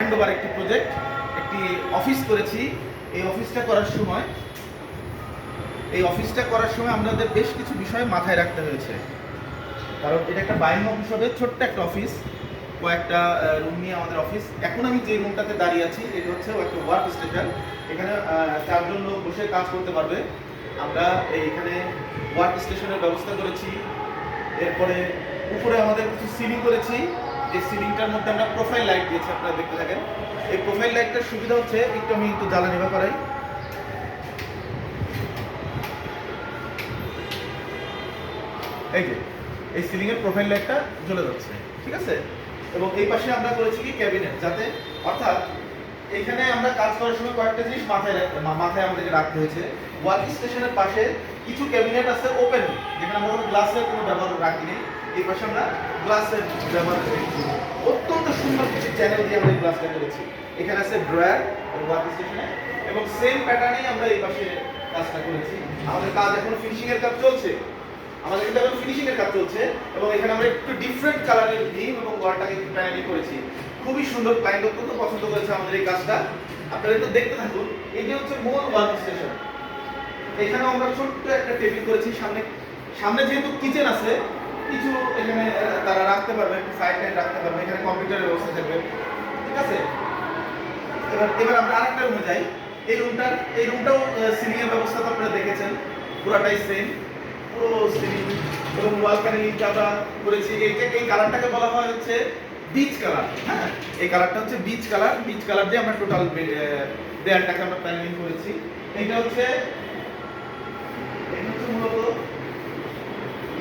Handover একটি project একটি office করেছি। এই অফিসটা করার সময়, এই অফিসটা করার সময় আমাদের বেশ কিছু বিষয় মাথায় রাখতে হয়েছে। কারণ এটা একটা বাইং অফিস হবে, ছোট্ট একটা অফিস কয়েকটা রুম নিয়ে আমাদের অফিস এখন আমি যে রুমটাতে দাঁড়িয়ে আছি, এটা হচ্ছে একটা ওয়ার্ক স্টেশন এখানে চারজন লোক বসে কাজ করতে পারবে। আমরা এইখানে ওয়ার্ক স্টেশনের ব্যবস্থা করেছি। এরপরে উপরে আমাদের কিছু সিলিং করেছি। এই সিলিংটার মধ্যে আমরা প্রোফাইল লাইট দিয়েছি, আপনারা দেখতে থাকেন। এই প্রোফাইল লাইটটার সুবিধা হচ্ছে, একটু আমি একটু জ্বালানি বা করাই। এই যে, এই সিলিংয়ের প্রোফাইল লাইটটা জ্বলে যাচ্ছে, ঠিক আছে? এবং এই পাশে আমরা করেছি কি ক্যাবিনেট যাতে, অর্থাৎ এখানে আমরা কাজ করার সময় কয়েকটা জিনিস মাথায় রাখতে মাথায় আমাদেরকে রাখতে হয়েছে। ওয়ার্কিং স্টেশনের পাশে কিছু ক্যাবিনেট আছে ওপেন যেখানে আমরা গ্লাসের কোনো ব্যবহার রাখিনি এই পাশে আমরা গ্লাসের ব্যবহার করেছি অত্যন্ত সুন্দর কিছু চ্যানেল দিয়ে আমরা এই গ্লাসটা করেছি। এখানে আছে ড্রয়ার ওয়ার্কিং স্টেশনে। এবং সেম প্যাটার্নেই আমরা এই পাশে কাজটা করেছি। আমাদের কাজ এখন ফিনিশিং এর কাজ চলছে। আমাদের কিন্তু এখন ফিনিশিং এর কাজ চলছে এবং এখানে আমরা একটু ডিফারেন্ট কালারের ডিম এবং ওয়ালটাকে একটু করেছি। খুবই সুন্দর ক্লায়েন্ট অত্যন্ত পছন্দ করেছে আমাদের এই কাজটা। আপনারা একটু দেখতে থাকুন, এটি হচ্ছে মূল ওয়ার্ক স্টেশন। এখানে আমরা ছোট্ট একটা টেবিল করেছি, সামনে সামনে যেহেতু কিচেন আছে, কিছু এখানে তারা রাখতে পারবে ফায়ার টাইম রাখতে পারবে, এখানে কম্পিউটারের ব্যবস্থা থাকবে। ঠিক আছে? এবার এবার আমরা আরেকটা রুমে যাই। এই রুমটার এই রুমটাও সিলিং এর ব্যবস্থা তো আপনারা দেখেছেন, পুরাটাই সেম পুরো সিলিং এবং ওয়াল প্যানেলিংটা আমরা করেছি এইটা এই কালারটাকে বলা হয় হচ্ছে বিচ কালার হ্যাঁ? এই কালারটা হচ্ছে বিচ কালার বিচ কালার দিয়ে আমরা টোটাল দেয়ালটাকে আমরা প্যানেলিং করেছি। এটা হচ্ছে এটা হচ্ছে মূলত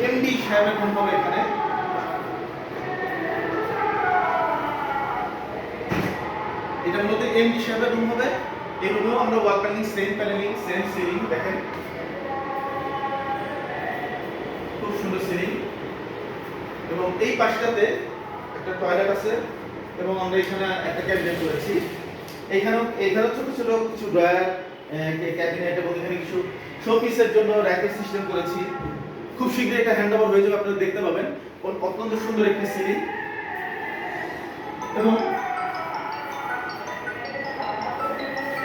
এমডি সাহেবের রুম এখানে। এটা মূলত এমডি সাহেবের রুম হবে। এই রুমেও আমরা wall paneling same paneling same ceiling দেখেন খুব সুন্দর সিলিং এবং এই পাশটাতে একটা টয়লেট আছে এবং আমরা এখানে একটা ক্যাবিনেট করেছি। এখানেও ছোট ছোট কিছু ড্রয়ার ক্যাবিনেট এবং এখানে কিছু শোপিসের জন্য র্যাকের সিস্টেম করেছি। খুব শীঘ্রই এটা হ্যান্ড ওভার হয়ে যাবে, আপনারা দেখতে পাবেন। অত্যন্ত সুন্দর একটি সিলিং এবং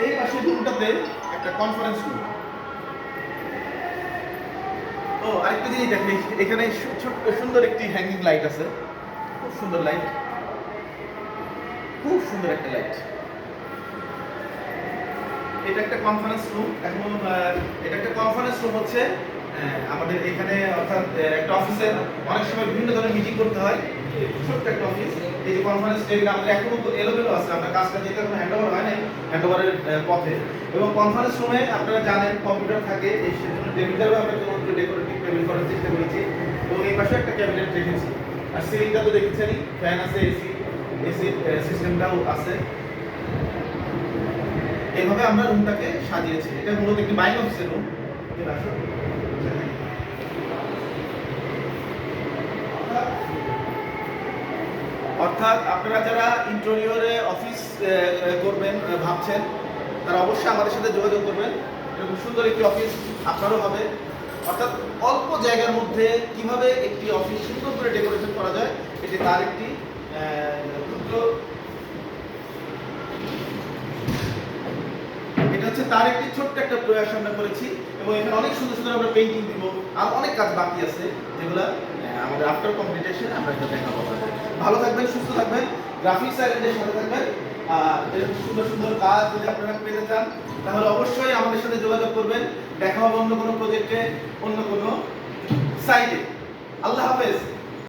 এই পাশের রুমটাতে একটা কনফারেন্স রুম ও, আরেকটা জিনিস দেখেন এখানে ছোট্ট, সুন্দর একটি হ্যাঙ্গিং লাইট আছে। খুব সুন্দর লাইট খুব সুন্দর একটা লাইট এটা একটা কনফারেন্স রুম এখন এটা একটা কনফারেন্স রুম হচ্ছে আমাদের এখানে অর্থাৎ একটা অফিসে অনেক সময় বিভিন্ন ধরনের মিটিং করতে হয়। ছোট্ট একটা অফিস এই যে কনফারেন্স টেবিল আমাদের এখনও এলোমেলো আছে। আমরা কাজটা যেহেতু এখন হ্যান্ড হয় নাই হ্যান্ড ওভারের পথে। এবং কনফারেন্স রুমে আপনারা জানেন কম্পিউটার থাকে, এই সেজন্য টেবিলটারও আমরা কোনো ডেকোরেটিভ টেবিল করার চেষ্টা করেছি। এবং এই পাশে একটা ক্যাবিনেট রেখেছি আর সিলিংটা তো দেখেছেনই ফ্যান আছে এসি এসি সিস্টেমটাও আছে। এইভাবে আমরা রুমটাকে সাজিয়েছি। এটা মূলত একটি বাইক অফিসের রুম অর্থাৎ আপনারা যারা ইন্টেরিয়রে অফিস করবেন ভাবছেন, তারা অবশ্যই আমাদের সাথে যোগাযোগ করবেন। এরকম সুন্দর একটি অফিস আপনারও হবে। অর্থাৎ অল্প জায়গার মধ্যে কীভাবে একটি অফিস সুন্দর করে ডেকোরেশন করা যায়, এটি তার একটি এটা হচ্ছে তার একটি ছোট্ট একটা প্রয়াস আমরা করেছি, এবং এখানে অনেক সুন্দর সুন্দর আমরা পেন্টিং দিব। আর অনেক কাজ বাকি আছে, যেগুলো আমাদের আফটার কম্পিটিশন আমরা এটা দেখা পাবো ভালো থাকবেন, সুস্থ থাকবেন গ্রাফিক্স আইল্যান্ডের সাথে থাকবেন, আর সুন্দর সুন্দর কাজ যদি আপনারা পেতে চান, তাহলে অবশ্যই আমাদের সাথে যোগাযোগ করবেন। দেখা হবে অন্য কোনো প্রজেক্টে অন্য কোনো সাইটে আল্লাহ হাফেজ।